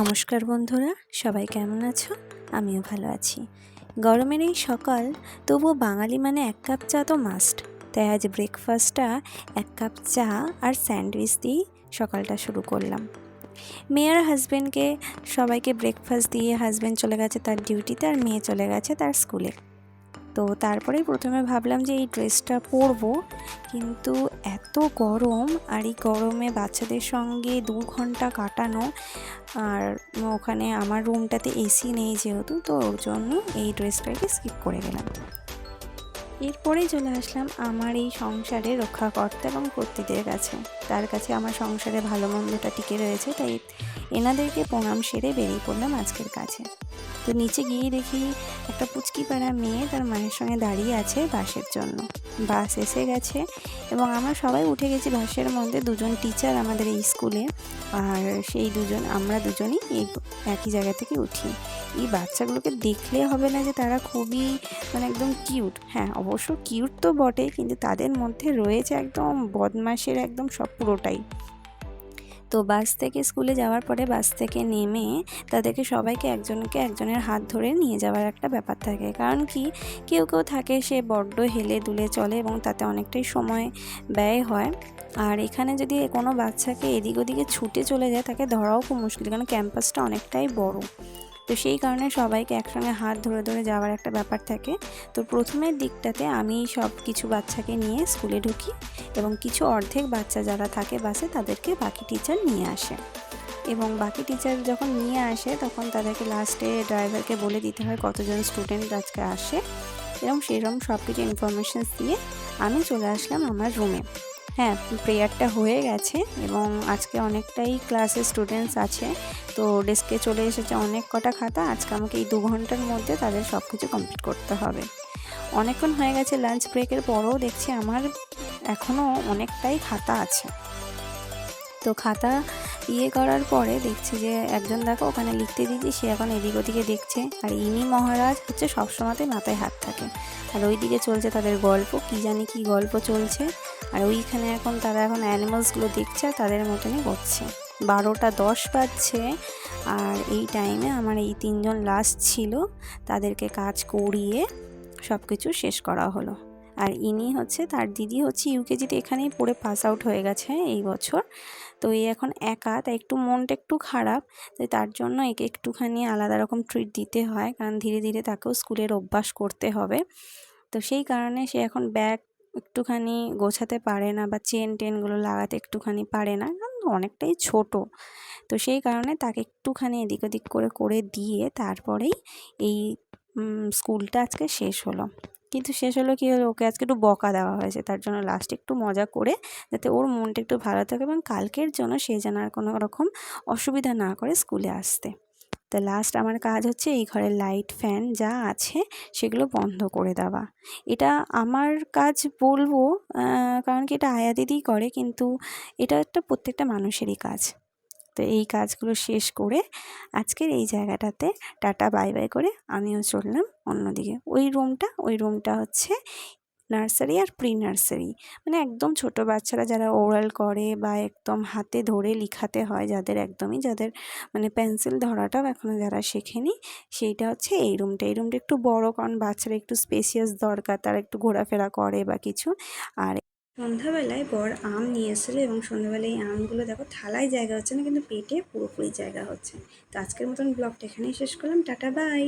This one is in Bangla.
নমস্কার বন্ধুরা, সবাই কেমন আছো? আমিও ভালো আছি। গরমের এই সকাল, তবুও বাঙালি মানে এক কাপ চা তো মাস্ট তাই আজ ব্রেকফাস্টটা এক কাপ চা আর স্যান্ডউইচ দিয়েই সকালটা শুরু করলাম। মেয়ের হাজব্যান্ডকে সবাইকে ব্রেকফাস্ট দিয়ে হাজব্যান্ড চলে গেছে তার ডিউটিতে আর মেয়ে চলে গেছে তার স্কুলে তো তারপরেই প্রথমে ভাবলাম যে এই ড্রেসটা পরবো, কিন্তু এত গরম আর এই গরমে বাচ্চাদের সঙ্গে দু ঘণ্টা কাটানো আর ওখানে আমার রুমটাতে এসি নেই যেহেতু, তো ওর জন্য এই ড্রেসটাকে স্কিপ করে গেলাম। এরপরেই চলে আসলাম আমার এই সংসারে রক্ষাকর্তা এবং কর্তৃদের কাছে। তার কাছে আমার সংসারে ভালো মন্দটা টিকে রয়েছে, তাই এনাদেরকে প্রণাম সেরে বেরিয়ে পড়লাম আজকের কাছে। তো নিচে গিয়ে দেখি একটা পুচকি পাড়া মেয়ে তার মায়ের সঙ্গে দাঁড়িয়ে আছে বাসের জন্য। বাস এসে গেছে এবং আমরা সবাই উঠে গেছি বাসের মধ্যে। দুজন টিচার আমাদের এই স্কুলে আর সেই দুজন, আমরা দুজনই এই একই জায়গা থেকে উঠি। এই বাচ্চাগুলোকে দেখলে হবে না যে তারা খুবই মানে একদম কিউট হ্যাঁ অবশ্য কিউট তো বটে কিন্তু তাদের মধ্যে রয়েছে একদম বদমাসের একদম সব পুরোটাই। তো বাস থেকে স্কুলে যাওয়ার পরে বাস থেকে নেমে তাদেরকে সবাইকে একজনকে একজনের হাত ধরে নিয়ে যাওয়ার একটা ব্যাপার থাকে। কারণ কি? কেউ কেউ থাকে সে বড্ড হেলে দুলে চলে এবং তাতে অনেকটাই সময় ব্যয় হয়। আর এখানে যদি কোনো বাচ্চাকে এদিক ওদিকে ছুটে চলে যায়, তাকে ধরাও খুব মুশকিল। কারণ ক্যাম্পাসটা অনেকটাই বড়। তো সেই কারণে সবাইকে একসঙ্গে হাত ধরে ধরে যাওয়ার একটা ব্যাপার থাকে। তো প্রথমের দিকটাতে আমি সব কিছু বাচ্চাকে নিয়ে স্কুলে ঢুকি এবং কিছু অর্ধেক বাচ্চা যারা থাকে বাসে তাদেরকে বাকি টিচার নিয়ে আসে। এবং বাকি টিচার যখন নিয়ে আসে তখন তাদেরকে লাস্টে ড্রাইভারকে বলে দিতে হয় কতজন স্টুডেন্ট আজকে আসে। এবং সেরকম সব কিছু ইনফরমেশানস দিয়ে আমি চলে আসলাম আমার রুমে হ্যাঁ প্রেয়ারটা হয়ে গেছে এবং আজকে অনেকটাই ক্লাসে স্টুডেন্টস আছে। তো ডেস্কে চলে এসেছে অনেক কটা খাতা। আজকে আমাকে এই দু ঘণ্টার মধ্যে তাদের সব কিছু কমপ্লিট করতে হবে। অনেকক্ষণ হয়ে গেছে লাঞ্চ ব্রেকের পরও দেখছি আমার এখনও অনেকটাই খাতা আছে। তো খাতা ইয়ে করার পরে দেখছি যে একজন দেখো ওখানে লিখতে দিয়েছি, সে এখন এদিক ওদিকে দেখছে। আর ইনি মহারাজ হচ্ছে সবসময়তে মাথায় হাত থাকে। আর ওইদিকে চলছে তাদের গল্প, কি জানি কি গল্প চলছে। আর ওইখানে এখন তারা এখন অ্যানিমালসগুলো দেখছে আর তাদের মতনই করছে। বারোটা দশ বাজছে, আর এই টাইমে আমার এই তিনজন লাস্ট ছিল। তাদেরকে কাজ করিয়ে সব কিছু শেষ করা হলো। আর ইনি হচ্ছে, তার দিদি হচ্ছে ইউকেজিতে এখানেই পড়ে পাস আউট হয়ে গেছে এই বছর। তো এই এখন একা, তাই একটু মনটা একটু খারাপ, তাই তার জন্য একে একটুখানি আলাদা রকম ট্রিট দিতে হয়, কারণ ধীরে ধীরে তাকেও স্কুলের অভ্যাস করতে হবে। তো সেই কারণে সে এখন ব্যাগ একটুখানি গোছাতে পারে না বা চেন টেনগুলো লাগাতে একটুখানি পারে না, কারণ অনেকটাই ছোট। তো সেই কারণে তাকে একটুখানি এদিক ওদিক করে করে দিয়ে তারপরেই এই স্কুলটা আজকে শেষ হলো। কিন্তু শেষ হলো কী হলো? ওকে আজকে একটু বকা দেওয়া হয়েছে। তার জন্য লাস্টে একটু মজা করে যাতে ওর মনটা একটু ভালো থাকে এবং কালকের জন্য সে যেন আর কোনো রকম অসুবিধা না করে স্কুলে আসতে। তো লাস্ট আমার কাজ হচ্ছে এই ঘরের লাইট ফ্যান যা আছে সেগুলো বন্ধ করে দেওয়া। এটা আমার কাজ বলব কারণ কি এটা আয়া দিদিই করে, কিন্তু এটা একটা প্রত্যেকটা মানুষেরই কাজ। তো এই কাজগুলো শেষ করে আজকের এই জায়গাটাতে টাটা, বাই বাই করে আমিও চললাম অন্যদিকে। ওই রুমটা ওই রুমটা হচ্ছে নার্সারি আর প্রি নার্সারি মানে একদম ছোট বাচ্চারা যারা ওরাল করে বা একদম হাতে ধরে লিখাতে হয়, যাদের একদমই যাদের মানে পেন্সিল ধরাটাও এখনও যারা শেখেনি, সেইটা হচ্ছে এই রুমটা। এই রুমটা একটু বড় কারণ বাচ্চারা একটু স্পেসিয়াস দরকার, তারা একটু ঘোরাফেরা করে বা কিছু। আর সন্ধ্যাবেলায় বর আম নিয়ে এসেছিল এবং সন্ধ্যাবেলায় এই আমগুলো দেখো থালায় জায়গা হচ্ছে না, কিন্তু পেটে পুরোপুরি জায়গা হচ্ছে। তো আজকের মতন ব্লগটা এখানেই শেষ করলাম। Tata, bye.